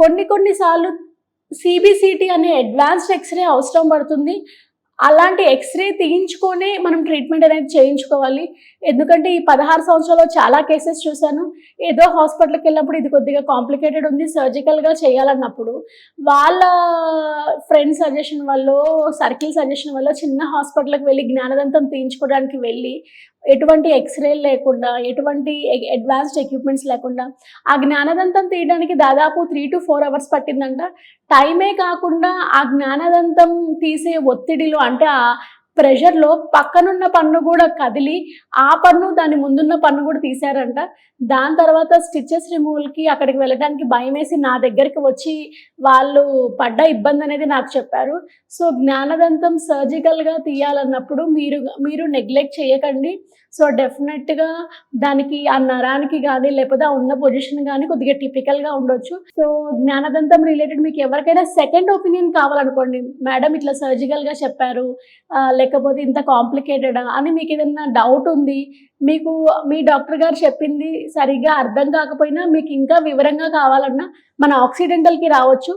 కొన్ని కొన్నిసార్లు సిబిసిటీ అనే అడ్వాన్స్డ్ ఎక్స్రే అవసరం పడుతుంది. అలాంటి ఎక్స్రే తీయించుకొనే మనం ట్రీట్మెంట్ అనేది చేయించుకోవాలి. ఎందుకంటే ఈ పదహారు సంవత్సరాల్లో చాలా కేసెస్ చూశాను. ఏదో హాస్పిటల్కి వెళ్ళినప్పుడు ఇది కొద్దిగా కాంప్లికేటెడ్ ఉంది. సర్జికల్గా చేయాలన్నప్పుడు వాళ్ళ ఫ్రెండ్ సజెషన్ వల్ల సర్కిల్ సజెషన్ వల్ల చిన్న హాస్పిటల్కి వెళ్ళి జ్ఞానదంతం తీయించుకోవడానికి వెళ్ళి ఎటువంటి ఎక్స్రే లేకుండా ఎటువంటి అడ్వాన్స్డ్ ఎక్విప్మెంట్స్ లేకుండా ఆ జ్ఞానదంతం తీయడానికి దాదాపు త్రీ టు ఫోర్ అవర్స్ పట్టిందంట. టైమే కాకుండా ఆ జ్ఞానదంతం తీసే ఒత్తిడిలో అంటే ప్రెషర్లో పక్కనున్న పన్ను కూడా కదిలి ఆ పన్ను దాని ముందున్న పన్ను కూడా తీశారంట. దాని తర్వాత స్టిచెస్ రిమూవల్కి అక్కడికి వెళ్ళడానికి భయం వేసి నా దగ్గరికి వచ్చి వాళ్ళు పడ్డ ఇబ్బంది అనేది నాకు చెప్పారు. సో జ్ఞానదంతం సర్జికల్గా తీయాలన్నప్పుడు మీరు మీరు నెగ్లెక్ట్ చేయకండి. సో డెఫినెట్గా దానికి ఆ నరానికి కానీ లేకపోతే ఆ ఉన్న పొజిషన్ కానీ కొద్దిగా టిపికల్గా ఉండొచ్చు. సో జ్ఞానదంతం రిలేటెడ్ మీకు ఎవరికైనా సెకండ్ ఒపీనియన్ కావాలనుకోండి మేడం ఇట్లా సర్జికల్గా చెప్పారు లేకపోతే ఇంత కాంప్లికేటెడా అని మీకు ఏదైనా డౌట్ ఉంది మీకు మీ డాక్టర్ గారు చెప్పింది సరిగ్గా అర్థం కాకపోయినా మీకు ఇంకా వివరంగా కావాలన్నా మన ఆక్సిడెంటల్కి రావచ్చు.